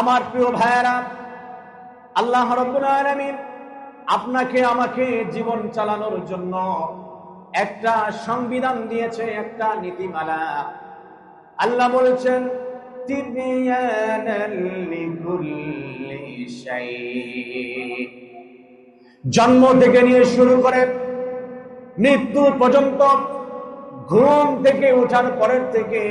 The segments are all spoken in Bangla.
আমার প্রিয় ভাইয়েরা, আল্লাহ আলামিন আপনাকে, আমাকে জীবন চালানোর জন্য একটা সংবিধান দিয়েছে, একটা নীতিমালা। আল্লাহ বলেছেন জন্ম থেকে নিয়ে শুরু করে মৃত্যু পর্যন্ত, ঘুম থেকে ওঠার পরের থেকে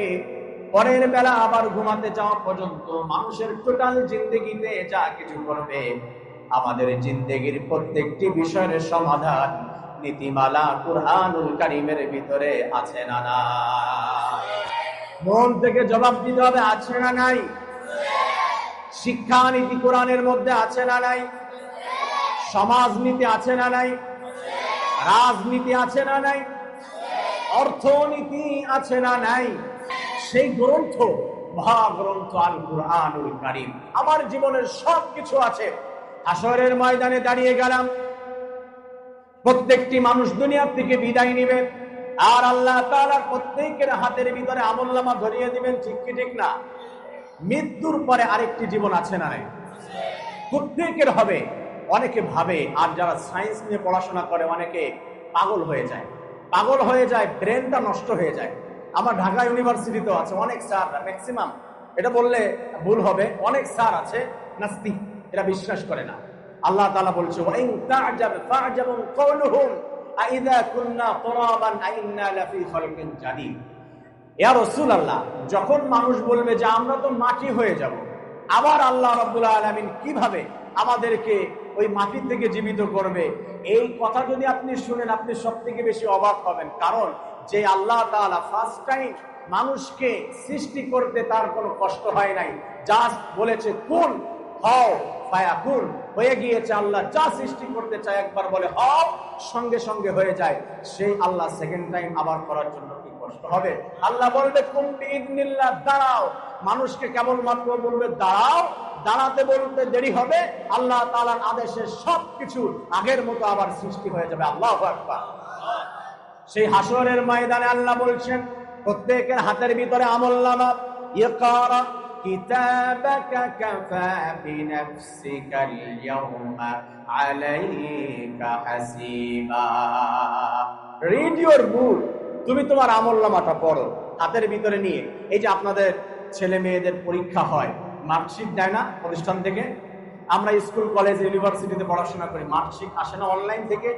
পরের বেলা আবার ঘুমাতে যাওয়া পর্যন্ত মানুষের টোটাল জিন্দগিতে যা কিছু করবে, আমাদের জিন্দগির প্রত্যেকটি বিষয়ের সমাধান নীতিমালা কুরআনুল কারিমের ভিতরে আছে না না মন থেকে জবাব দিতে হবে, আছে না নাই? শিক্ষা নীতি কোরআনের মধ্যে আছে না নাই? সমাজনীতি আছে না নাই? রাজনীতি আছে না নাই? অর্থনীতি আছে না নাই? সেই গ্রন্থ, মহাগ্রন্থ আল কুরআনুল কারীম। আমার জীবনের সব কিছু আছে। আসরের ময়দানে দাঁড়িয়ে গেলাম। প্রত্যেকটি মানুষ দুনিয়ার থেকে বিদায় নেবে। আর আল্লাহ তাআলার প্রত্যেকের হাতের ভিতরে আমলনামা ধরিয়ে দিবেন, ঠিক কি, ঠিক না? মৃত্যুর পরে আরেকটি জীবন আছে না প্রত্যেকের হবে। অনেকে ভাবে, আর যারা সায়েন্স নিয়ে পড়াশোনা করে, অনেকে পাগল হয়ে যায়। পাগল হয়ে যায়, ব্রেনটা নষ্ট হয়ে যায়। আমার ঢাকা ইউনিভার্সিটিতেও আছে, অনেক স্যার ম্যাক্সিমাম এটা বললে ভুল হবে, অনেক স্যার আছে, নাস্তিক, এরা বিশ্বাস করে না। আল্লাহ তাআলা বলছে যখন মানুষ বলবে যে আমরা তো মাটি হয়ে যাব, আবার আল্লাহ রাব্বুল আলামিন কীভাবে আমাদেরকে ওই মাটি থেকে জীবিত করবে? এই কথা যদি আপনি শুনেন, আপনি সব থেকে বেশি অবাক হবেন। কারণ যে আল্লাহ ফার্স্ট টাইম মানুষকে সৃষ্টি করতে তার কোনো কষ্ট হয় নাই। জাস্ট বলেছে কোন হও ফায়াকুন হয়ে গিয়েছে আল্লাহ, যা সৃষ্টি করতে চায় একবার বলে হও সঙ্গে সঙ্গে হয়ে যায়। সেই আল্লাহ সেকেন্ড টাইম আবার করার জন্য কি কষ্ট হবে? আল্লাহ বলবে কোন ইদনিল্লাহ দাঁড়াও। মানুষকে কেবলমাত্র বলবে, দাঁড়াও। দাঁড়াতে বলতে দেরি হবে। আল্লাহ তাআলার আদেশে সবকিছু আগের মতো আবার সৃষ্টি হয়ে যাবে। আল্লাহ আকবার। সেই হাসরের ময়দানে আল্লাহ বলছেন, প্রত্যেকের হাতের ভিতরে আমল নামা। হাসিবা। রিড ইওর বুক তুমি তোমার আমল নামাটা পড়ো, হাতের ভিতরে নিয়ে। এই যে আপনাদের ছেলে মেয়েদের পরীক্ষা হয়, মার্কশিট দেয় না প্রতিষ্ঠান থেকে? আমরা স্কুল, কলেজ, ইউনিভার্সিটিতে পড়াশোনা করি, মার্কশিট আসে না অনলাইন থেকে।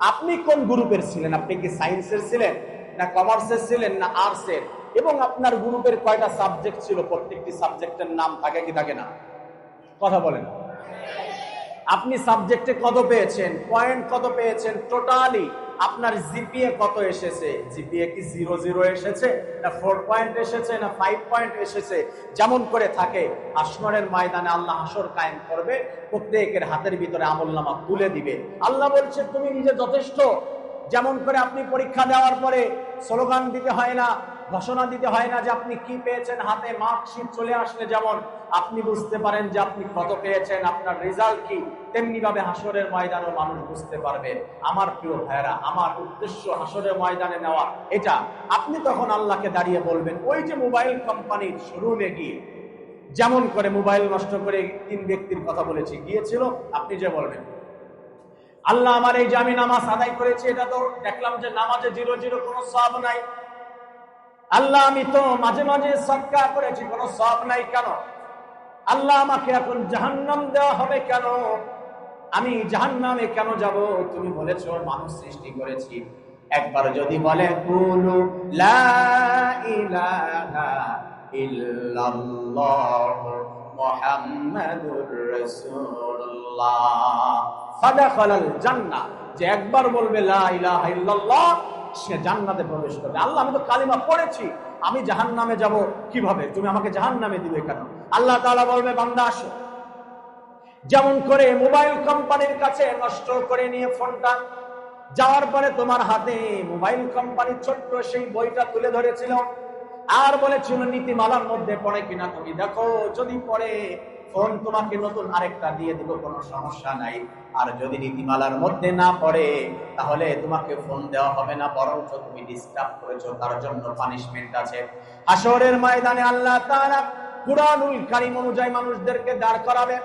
আপনি কোন গ্রুপের ছিলেন? আপনি কি সায়েন্সের ছিলেন? না কমার্সের ছিলেন? না আর্টসের? এবং আপনার গ্রুপের কয়টা সাবজেক্ট ছিল? প্রত্যেকটি সাবজেক্টের নাম থাকে কি থাকে না? কথা বলেন। আপনি সাবজেক্টে কত পেয়েছেন? পয়েন্ট কত পেয়েছেন? টোটালি আপনার জিপিএ কত এসেছে? জিপিএ কি জিরো জিরো এসেছে? না ফোর পয়েন্ট এসেছে? না ফাইভ পয়েন্ট এসেছে? যেমন করে থাকে, আসমানের ময়দানে আল্লাহ হাসর কায়েম করবে, প্রত্যেকের হাতের ভিতরে আমল নামা তুলে দিবে। আল্লাহ বলছে, তুমি নিজে যথেষ্ট যেমন করে আপনি পরীক্ষা দেওয়ার পরে স্লোগান দিতে হয় না, ঘোষণা দিতে হয় না যে আপনি কি পেয়েছেন হাতে মার্কশিট চলে আসলে যেমন আপনি বুঝতে পারেন যে আপনি কত পেয়েছেন, আপনার রেজাল্ট কি। তেমনি ভাবে হাসরের ময়দানও মানুষ বুঝতে পারবে। আমার প্রিয় ভাইয়েরা, আমার উদ্দেশ্য হাসরের ময়দানে নেওয়া। এটা আপনি তখন আল্লাহকে দাঁড়িয়ে বলবেন, ওই যে মোবাইল কোম্পানির শোরুমে গিয়ে। যেমন করে মোবাইল নষ্ট করে তিন ব্যক্তির কথা বলেছি, গিয়েছিল, আপনি যে বলবেন। আল্লাহ আমার এই আমি নামাজ আদায় করেছি, এটা তো দেখলাম যে নামাজে জিরো জিরো কোনো সব নাই। আল্লাহ, আমি তো মাঝে মাঝে সৎকা করেছি, কোনো সব নাই কেন? আল্লাহ আমাকে এখন জাহান্নাম দেওয়া হবে কেন? আমি জাহান্নামে কেন যাব? তুমি বলেছ, মানুষ সৃষ্টি করেছি। একবার যদি বলে, কুলু লা ইল্লাল্লাহ মুহাম্মাদুর রাসূলুল্লাহ। যে একবার বলবে সে জান্নাতে প্রবেশ করবে। আল্লাহ, আমি তো কালিমা পড়েছি, আমি জাহান নামে যাব কীভাবে? তুমি আমাকে জাহান নামে দিবে কেন? আল্লাহ বলবে, বান্দা, আসো। যেমন করে মোবাইল কোম্পানির কাছে নষ্ট করে নিয়ে ফোনটা। যাওয়ার পরে তোমার হাতে মোবাইল কোম্পানির ছোট্ট সেই বইটা তুলে ধরেছিল। আর বলেছিল, নীতিমালার মধ্যে পড়ে কিনা তুমি? দেখো, যদি পড়ে ফোন তোমাকে নতুন আরেকটা দিয়ে দিব কোনো সমস্যা নাই। আর যদি নীতিমালার মধ্যে না পড়ে, তাহলে তোমাকে ফোন দেওয়া হবে না, বরঞ্চ তুমি ডিস্টার্ব করেছ, তার জন্য পানিশমেন্ট আছে। হাসরের ময়দানে আল্লাহ তাআলা কুরআনুল কারিম অনুযায়ী মানুষদেরকে দাঁড় করাবে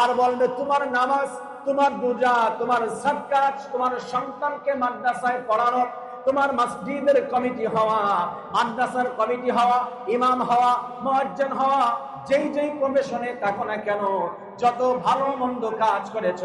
আর বলবে, তোমার নামাজ, তোমার রোজা, তোমার সৎকাজ তোমার সন্তানকে মাদ্রাসায় পড়ানো, তোমার মসজিদের কমিটি হওয়া, মাদ্রাসার কমিটি হওয়া, ইমাম হওয়া, মুয়াজ্জিন হওয়া যেই যেই প্রফেশনে থাকো না কেন, যত ভালো মন্দ কাজ করেছ,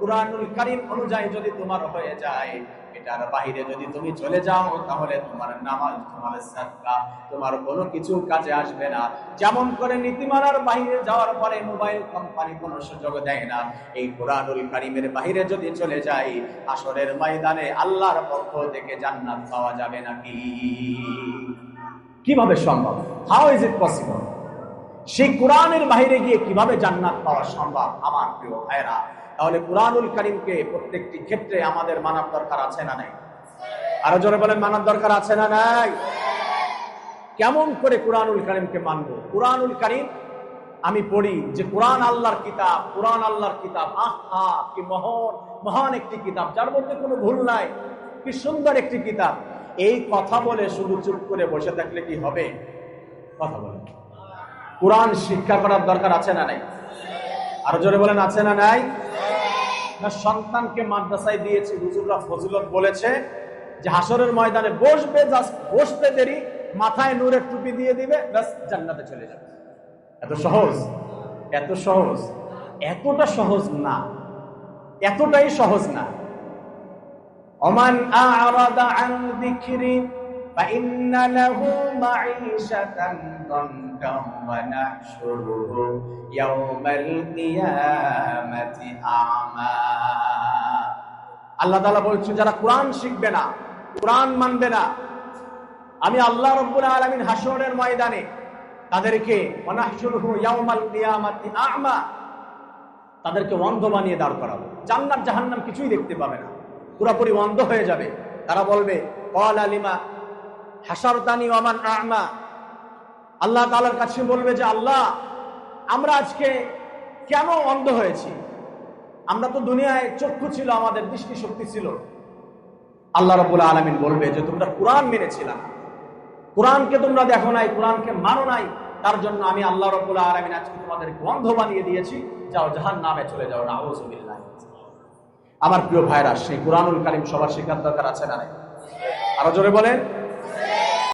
কুরআনুল কারীম অনুযায়ী যদি তোমার হয়ে যায়, এটার বাইরে যদি তুমি চলে যাও, তাহলে তোমার নামাজ, তোমার সাদকা, তোমার কোনো কিছু কাজে আসবে না। যেমন করে নীতিমালার বাইরে যাওয়ার পরে মোবাইল কোম্পানি কোনো সুযোগ দেয় না। এই কোরআনুল কারিমের বাইরে যদি চলে যাই, আসরের ময়দানে আল্লাহর পক্ষ থেকে জান্নাত পাওয়া যাবে নাকি? কীভাবে সম্ভব? হাউ ইজ ইট পসিবল সেই কোরআনের বাইরে গিয়ে কীভাবে জান্নাত পাওয়া সম্ভব, আমার প্রিয় ভাইরা তাহলে কোরআনুল করিমকে প্রত্যেকটি ক্ষেত্রে আমাদের মানার দরকার আছে না নাই? আরও জোরে বলেন মানার দরকার আছে না নাই? কেমন করে কোরআনুল করিমকে মানবো? কোরআনুল করিম, আমি পড়ি যে কোরআন আল্লাহর কিতাব, কোরআন আল্লাহর কিতাব, আহা কি মহান মহান একটি কিতাব, যার মধ্যে কোনো ভুল নাই, কি সুন্দর একটি কিতাব। এই কথা বলে শুধু চুপ করে বসে থাকলে কি হবে? কথা বলে কোরআন শিক্ষা করার দরকার আছে না নাই? আরও জোরে বলেন, আছে না নাই? সন্তানকে মাদ্রাসায় দিয়েছি, হুজুররা ফজিলত বলেছে যে হাসরের ময়দানে বসবে বসতে দেরি, মাথায় নূরের টুপি দিয়ে দিবে জান্নাতে চলে যাবে। এত সহজ? এত সহজ? এতটা সহজ না। এতটাই সহজ না। ওমান আ'রাদা আন যিকরি فإن له معيشة ضنكا ونحشره يوم القيامة أعمى আল্লাহ তাআলা বলছেন যারা কোরআন শিখবে না কোরআন মানবে না আমি আল্লাহ রব্বুল আলামিন হাসরের ময়দানে তাদেরকে ওয়ানাহশুরুহু ইয়াউমাল কিয়ামাতি আ'মা তাদেরকে অন্ধ বানিয়ে দাঁড় করাবো জান্নাত জাহান্নাম কিছুই দেখতে পাবে না পুরোপুরি অন্ধ হয়ে যাবে তারা বলবে কল আলিমা হাসারতানি ওয়ামান আ'মা। আল্লাহ তালার কাছে বলবে যে, আল্লাহ, আমরা আজকে কেন অন্ধ হয়েছি? আমরা তো দুনিয়ায় চক্ষু ছিল, আমাদের দৃষ্টি শক্তি ছিল। আল্লাহ রাব্বুল আলামিন বলবে যে, তোমরা কোরআন মেনেছিলাম কোরআনকে তোমরা দেখো নাই, কোরআনকে মানো নাই। তার জন্য আমি আল্লাহ রাব্বুল আলামিন আজকে তোমাদের অন্ধ বানিয়ে দিয়েছি। যাও জাহান নামে চলে যাও নাউজুবিল্লাহ আমার প্রিয় ভাইরা, সেই কোরআনুল কারিম সবার শেখার দরকার আছে না আরও জোরে বলেন।